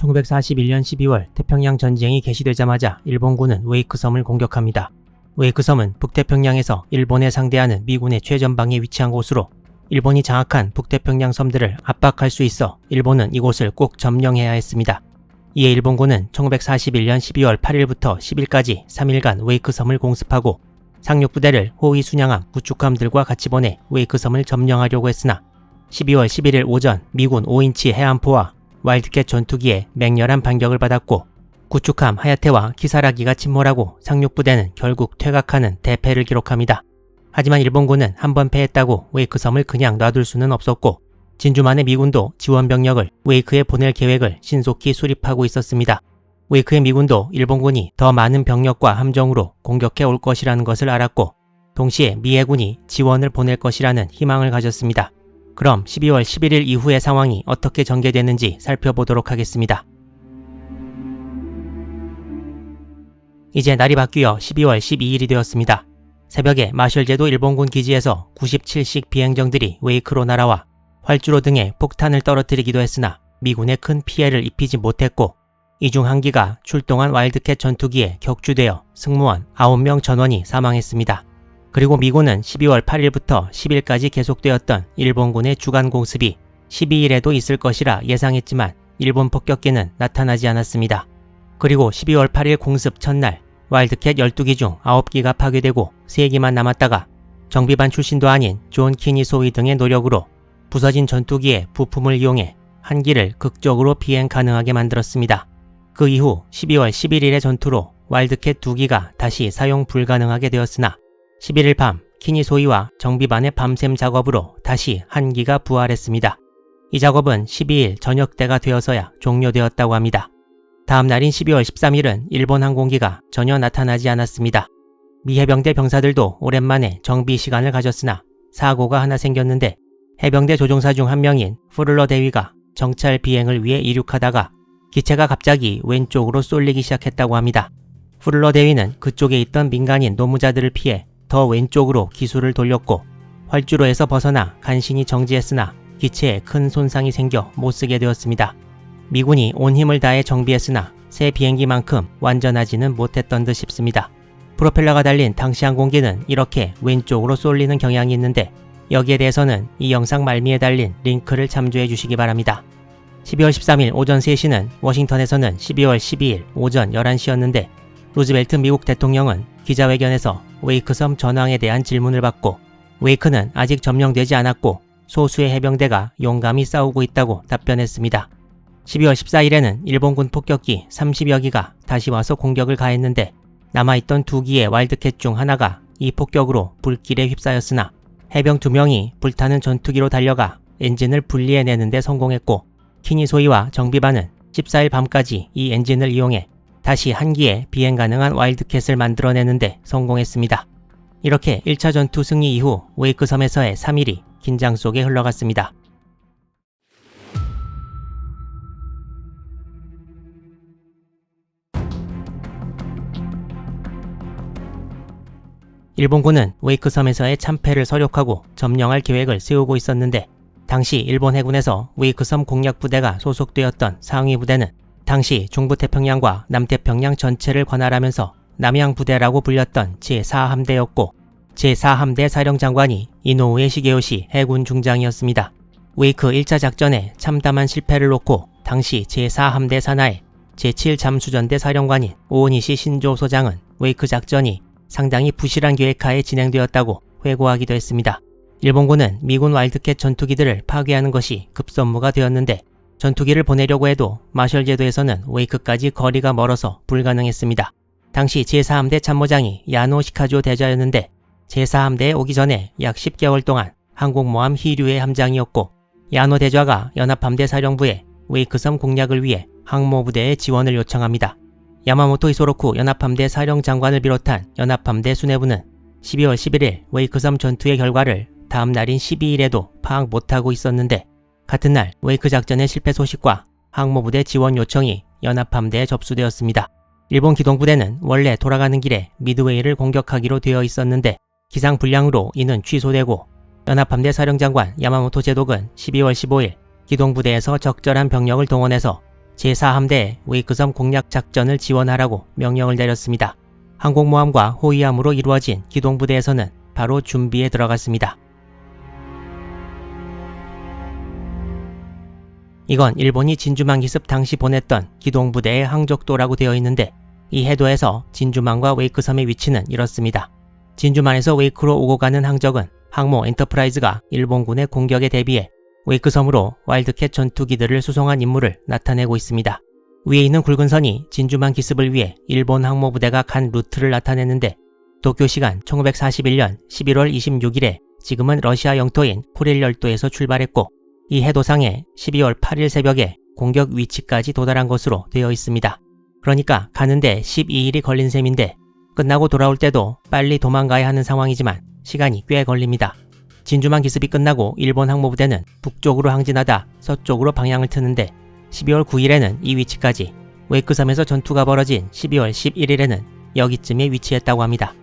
1941년 12월 태평양 전쟁이 개시되자마자 일본군은 웨이크 섬을 공격합니다. 웨이크 섬은 북태평양에서 일본에 상대하는 미군의 최전방에 위치한 곳으로 일본이 장악한 북태평양 섬들을 압박할 수 있어 일본은 이곳을 꼭 점령해야 했습니다. 이에 일본군은 1941년 12월 8일부터 10일까지 3일간 웨이크 섬을 공습하고 상륙부대를 호위 순양함, 구축함들과 같이 보내 웨이크 섬을 점령하려고 했으나 12월 11일 오전 미군 5인치 해안포와 와일드캣 전투기에 맹렬한 반격을 받았고 구축함 하야테와 키사라기가 침몰하고 상륙부대는 결국 퇴각하는 대패를 기록합니다. 하지만 일본군은 한 번 패했다고 웨이크 섬을 그냥 놔둘 수는 없었고 진주만의 미군도 지원 병력을 웨이크에 보낼 계획을 신속히 수립하고 있었습니다. 웨이크의 미군도 일본군이 더 많은 병력과 함정으로 공격해 올 것이라는 것을 알았고 동시에 미 해군이 지원을 보낼 것이라는 희망을 가졌습니다. 그럼 12월 11일 이후의 상황이 어떻게 전개되는지 살펴보도록 하겠습니다. 이제 날이 바뀌어 12월 12일이 되었습니다. 새벽에 마셜제도 일본군 기지에서 97식 비행정들이 웨이크로 날아와 활주로 등에 폭탄을 떨어뜨리기도 했으나 미군에 큰 피해를 입히지 못했고 이 중 한 기가 출동한 와일드캣 전투기에 격추되어 승무원 9명 전원이 사망했습니다. 그리고 미군은 12월 8일부터 10일까지 계속되었던 일본군의 주간 공습이 12일에도 있을 것이라 예상했지만 일본 폭격기는 나타나지 않았습니다. 그리고 12월 8일 공습 첫날 와일드캣 12기 중 9기가 파괴되고 3기만 남았다가 정비반 출신도 아닌 존 키니 소위 등의 노력으로 부서진 전투기의 부품을 이용해 한 기를 극적으로 비행 가능하게 만들었습니다. 그 이후 12월 11일의 전투로 와일드캣 2기가 다시 사용 불가능하게 되었으나 11일 밤 키니 소이와 정비반의 밤샘 작업으로 다시 한 기가 부활했습니다. 이 작업은 12일 저녁 때가 되어서야 종료되었다고 합니다. 다음 날인 12월 13일은 일본 항공기가 전혀 나타나지 않았습니다. 미 해병대 병사들도 오랜만에 정비 시간을 가졌으나 사고가 하나 생겼는데 해병대 조종사 중 한 명인 프를러 대위가 정찰 비행을 위해 이륙하다가 기체가 갑자기 왼쪽으로 쏠리기 시작했다고 합니다. 프를러 대위는 그쪽에 있던 민간인 노무자들을 피해 더 왼쪽으로 기술을 돌렸고 활주로에서 벗어나 간신히 정지했으나 기체에 큰 손상이 생겨 못쓰게 되었습니다. 미군이 온 힘을 다해 정비했으나 새 비행기만큼 완전하지는 못했던 듯 싶습니다. 프로펠러가 달린 당시 항공기는 이렇게 왼쪽으로 쏠리는 경향이 있는데 여기에 대해서는 이 영상 말미에 달린 링크를 참조해 주시기 바랍니다. 12월 13일 오전 3시는 워싱턴에서는 12월 12일 오전 11시였는데 루즈벨트 미국 대통령은 기자회견에서 웨이크섬 전황에 대한 질문을 받고 웨이크는 아직 점령되지 않았고 소수의 해병대가 용감히 싸우고 있다고 답변했습니다. 12월 14일에는 일본군 폭격기 30여 기가 다시 와서 공격을 가했는데 남아있던 두 기의 와일드캣 중 하나가 이 폭격으로 불길에 휩싸였으나 해병 두 명이 불타는 전투기로 달려가 엔진을 분리해내는 데 성공했고 키니소이와 정비반은 14일 밤까지 이 엔진을 이용해 다시 한 기의 비행 가능한 와일드캣을 만들어내는데 성공했습니다. 이렇게 1차 전투 승리 이후 웨이크 섬에서의 3일이 긴장 속에 흘러갔습니다. 일본군은 웨이크 섬에서의 참패를 서력하고 점령할 계획을 세우고 있었는데 당시 일본 해군에서 웨이크 섬 공략 부대가 소속되었던 상위 부대는 당시 중부태평양과 남태평양 전체를 관할하면서 남양 부대라고 불렸던 제4함대였고 제4함대 사령장관이 이노우에 시게요시 해군 중장이었습니다. 웨이크 1차 작전에 참담한 실패를 놓고 당시 제4함대 산하의 제7잠수전대 사령관인 오니시 신조 소장은 웨이크 작전이 상당히 부실한 계획하에 진행되었다고 회고하기도 했습니다. 일본군은 미군 와일드캣 전투기들을 파괴하는 것이 급선무가 되었는데 전투기를 보내려고 해도 마셜 제도에서는 웨이크까지 거리가 멀어서 불가능했습니다. 당시 제4함대 참모장이 야노 시카조 대자였는데 제4함대에 오기 전에 약 10개월 동안 항공모함 히류의 함장이었고 야노 대좌가 연합함대 사령부에 웨이크섬 공략을 위해 항모부대의 지원을 요청합니다. 야마모토 이소로쿠 연합함대 사령장관을 비롯한 연합함대 수뇌부는 12월 11일 웨이크섬 전투의 결과를 다음 날인 12일에도 파악 못하고 있었는데 같은 날 웨이크 작전의 실패 소식과 항모부대 지원 요청이 연합함대에 접수되었습니다. 일본 기동부대는 원래 돌아가는 길에 미드웨이를 공격하기로 되어 있었는데 기상 불량으로 이는 취소되고 연합함대 사령장관 야마모토 제독은 12월 15일 기동부대에서 적절한 병력을 동원해서 제4함대에 웨이크섬 공략 작전을 지원하라고 명령을 내렸습니다. 항공모함과 호위함으로 이루어진 기동부대에서는 바로 준비에 들어갔습니다. 이건 일본이 진주만 기습 당시 보냈던 기동부대의 항적도라고 되어 있는데 이 해도에서 진주만과 웨이크섬의 위치는 이렇습니다. 진주만에서 웨이크로 오고 가는 항적은 항모 엔터프라이즈가 일본군의 공격에 대비해 웨이크섬으로 와일드캣 전투기들을 수송한 임무를 나타내고 있습니다. 위에 있는 굵은 선이 진주만 기습을 위해 일본 항모부대가 간 루트를 나타내는데 도쿄 시간 1941년 11월 26일에 지금은 러시아 영토인 쿠릴 열도에서 출발했고 이 해도상에 12월 8일 새벽에 공격 위치까지 도달한 것으로 되어 있습니다. 그러니까 가는데 12일이 걸린 셈인데 끝나고 돌아올 때도 빨리 도망가야 하는 상황이지만 시간이 꽤 걸립니다. 진주만 기습이 끝나고 일본 항모부대는 북쪽으로 항진하다 서쪽으로 방향을 트는데 12월 9일에는 이 위치까지 웨이크섬에서 전투가 벌어진 12월 11일에는 여기쯤에 위치했다고 합니다.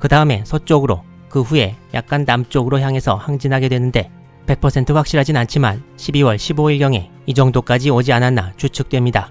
그 다음에 서쪽으로 그 후에 약간 남쪽으로 향해서 항진하게 되는데 100% 확실하진 않지만 12월 15일경에 이 정도까지 오지 않았나 추측됩니다.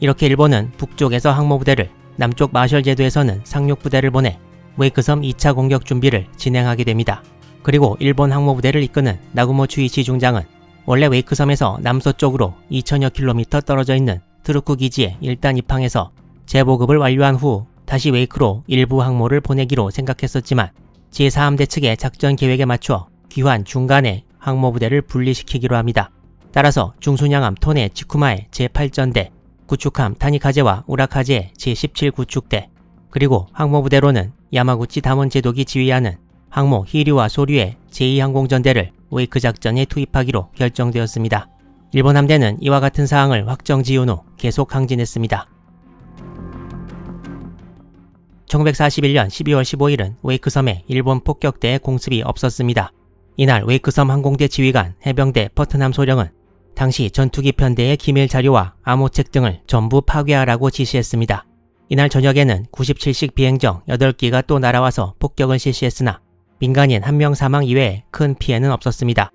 이렇게 일본은 북쪽에서 항모부대를 남쪽 마셜 제도에서는 상륙부대를 보내 웨이크섬 2차 공격 준비를 진행하게 됩니다. 그리고 일본 항모부대를 이끄는 나구모 추이치 중장은 원래 웨이크섬에서 남서쪽으로 2000여 킬로미터 떨어져 있는 트루크 기지에 일단 입항해서 재보급을 완료한 후 다시 웨이크로 일부 항모를 보내기로 생각했었지만 제4함대 측의 작전 계획에 맞춰 귀환 중간에 항모부대를 분리시키기로 합니다. 따라서 중순양함 토네 치쿠마의 제8전대, 구축함 타니카제와 우라카제의 제17구축대, 그리고 항모부대로는 야마구치 담원 제독이 지휘하는 항모 히류와 소류의 제2항공전대를 웨이크 작전에 투입하기로 결정되었습니다. 일본 함대는 이와 같은 사항을 확정 지은 후 계속 항진했습니다. 1941년 12월 15일은 웨이크섬에 일본 폭격대의 공습이 없었습니다. 이날 웨이크섬 항공대 지휘관 해병대 퍼트남 소령은 당시 전투기 편대의 기밀 자료와 암호책 등을 전부 파괴하라고 지시했습니다. 이날 저녁에는 97식 비행정 8기가 또 날아와서 폭격을 실시했으나 민간인 한명 사망 이외에 큰 피해는 없었습니다.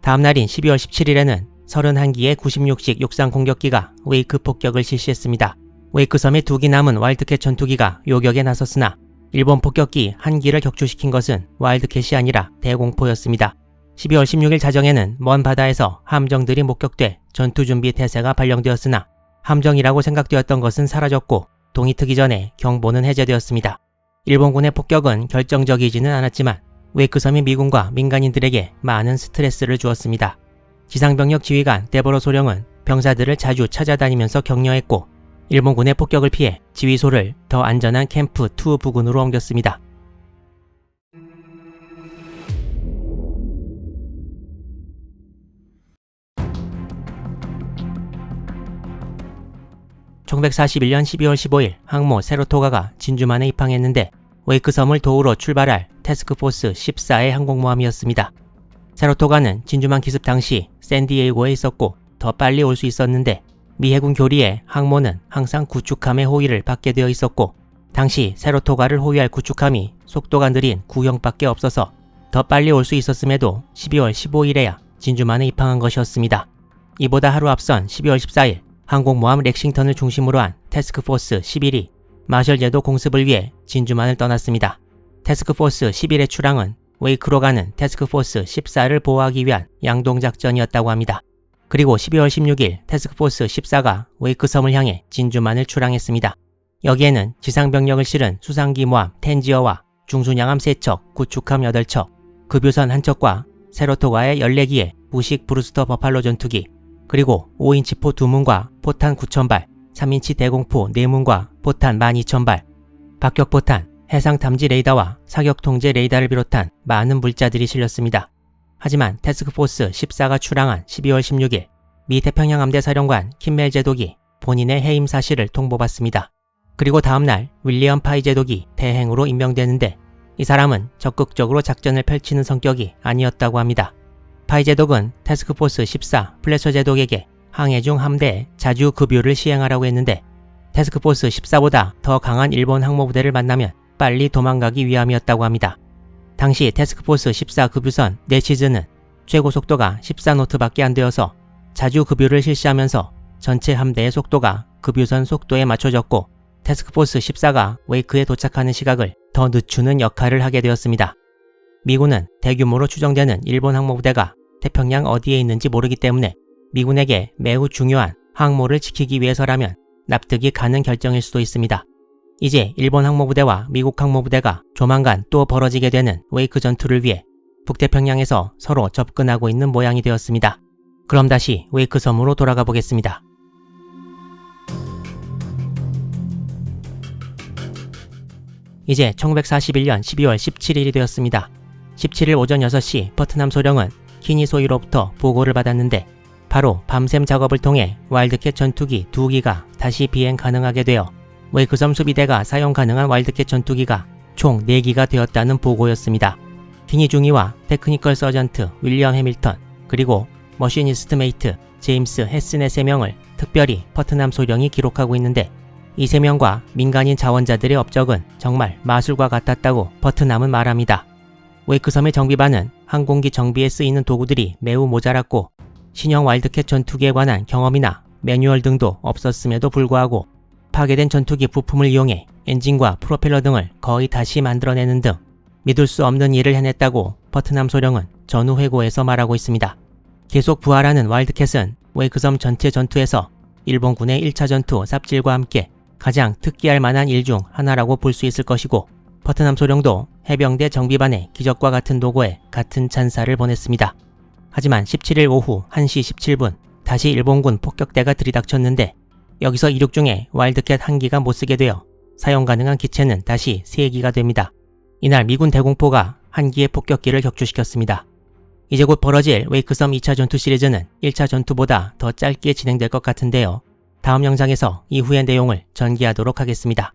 다음 날인 12월 17일에는 31기의 96식 육상 공격기가 웨이크 폭격을 실시했습니다. 웨이크 섬에 두기 남은 와일드캣 전투기가 요격에 나섰으나 일본 폭격기 한 기를 격추시킨 것은 와일드캣이 아니라 대공포였습니다. 12월 16일 자정에는 먼 바다에서 함정들이 목격돼 전투 준비 태세가 발령되었으나 함정이라고 생각되었던 것은 사라졌고 동이 트기 전에 경보는 해제되었습니다. 일본군의 폭격은 결정적이지는 않았지만 웨이크섬이 미군과 민간인들에게 많은 스트레스를 주었습니다. 지상병력 지휘관 데버로 소령은 병사들을 자주 찾아다니면서 격려했고 일본군의 폭격을 피해 지휘소를 더 안전한 캠프 2 부근으로 옮겼습니다. (1941년 12월 15일) 항모 세로토가가 진주만에 입항했는데 웨이크섬을 도우러 출발할 테스크포스 14의 항공모함이었습니다. 세로토가는 진주만 기습 당시 샌디에이고에 있었고 더 빨리 올 수 있었는데 미 해군 교리에 항모는 항상 구축함의 호위를 받게 되어 있었고 당시 세로토가를 호위할 구축함이 속도가 느린 구형밖에 없어서 더 빨리 올 수 있었음에도 12월 15일에야 진주만에 입항한 것이었습니다. 이보다 하루 앞선 12월 14일 항공모함 렉싱턴을 중심으로 한 테스크포스 11이 마셜 제도 공습을 위해 진주만을 떠났습니다. 테스크포스 11의 출항은 웨이크로 가는 테스크포스 14를 보호하기 위한 양동작전이었다고 합니다. 그리고 12월 16일 테스크포스 14가 웨이크섬을 향해 진주만을 출항했습니다. 여기에는 지상병력을 실은 수상기 모함 텐지어와 중순양함 3척, 구축함 8척, 급유선 1척과 세로토가의 14기의 부식 브루스터 버팔로 전투기, 그리고 5인치 포 2문과 포탄 9,000발, 3인치 대공포 4문과 포탄 12,000발, 박격포탄, 해상 탐지 레이더와 사격 통제 레이더를 비롯한 많은 물자들이 실렸습니다. 하지만 테스크포스 14가 출항한 12월 16일 미 태평양 함대 사령관 킴멜 제독이 본인의 해임 사실을 통보받습니다. 그리고 다음날 윌리엄 파이 제독이 대행으로 임명되는데 이 사람은 적극적으로 작전을 펼치는 성격이 아니었다고 합니다. 파이 제독은 테스크포스 14 플래처 제독에게 항해 중 함대에 자주 급유를 시행하라고 했는데 테스크포스 14보다 더 강한 일본 항모부대를 만나면 빨리 도망가기 위함이었다고 합니다. 당시 테스크포스 14 급유선 네치즈는 최고 속도가 14노트밖에 안 되어서 자주 급유를 실시하면서 전체 함대의 속도가 급유선 속도에 맞춰졌고 태스크포스 14가 웨이크에 도착하는 시각을 더 늦추는 역할을 하게 되었습니다. 미군은 대규모로 추정되는 일본 항모부대가 태평양 어디에 있는지 모르기 때문에 미군에게 매우 중요한 항모를 지키기 위해서라면 납득이 가는 결정일 수도 있습니다. 이제 일본 항모부대와 미국 항모부대가 조만간 또 벌어지게 되는 웨이크 전투를 위해 북태평양에서 서로 접근하고 있는 모양이 되었습니다. 그럼 다시 웨이크 섬으로 돌아가 보겠습니다. 이제 1941년 12월 17일이 되었습니다. 17일 오전 6시 퍼트남 소령은 키니 소위로부터 보고를 받았는데 바로 밤샘 작업을 통해 와일드캣 전투기 2기가 다시 비행 가능하게 되어 웨이크섬 수비대가 사용 가능한 와일드캣 전투기가 총 4기가 되었다는 보고였습니다. 키니 중위와 테크니컬 서전트 윌리엄 해밀턴 그리고 머시니스트 메이트 제임스 헤슨의 3명을 특별히 퍼트남 소령이 기록하고 있는데 이 3명과 민간인 자원자들의 업적은 정말 마술과 같았다고 퍼트남은 말합니다. 웨이크섬의 정비반은 항공기 정비에 쓰이는 도구들이 매우 모자랐고 신형 와일드캣 전투기에 관한 경험이나 매뉴얼 등도 없었음에도 불구하고 파괴된 전투기 부품을 이용해 엔진과 프로펠러 등을 거의 다시 만들어내는 등 믿을 수 없는 일을 해냈다고 퍼트남 소령은 전후 회고에서 말하고 있습니다. 계속 부활하는 와일드캣은 웨이크섬 전체 전투에서 일본군의 1차 전투 삽질과 함께 가장 특기할 만한 일 중 하나라고 볼 수 있을 것이고 퍼트남 소령도 해병대 정비반의 기적과 같은 도구에 같은 찬사를 보냈습니다. 하지만 17일 오후 1시 17분 다시 일본군 폭격대가 들이닥쳤는데 여기서 이륙 중에 와일드캣 한 기가 못 쓰게 되어 사용 가능한 기체는 다시 3기가 됩니다. 이날 미군 대공포가 한 기의 폭격기를 격추시켰습니다. 이제 곧 벌어질 웨이크섬 2차 전투 시리즈는 1차 전투보다 더 짧게 진행될 것 같은데요. 다음 영상에서 이후의 내용을 전개하도록 하겠습니다.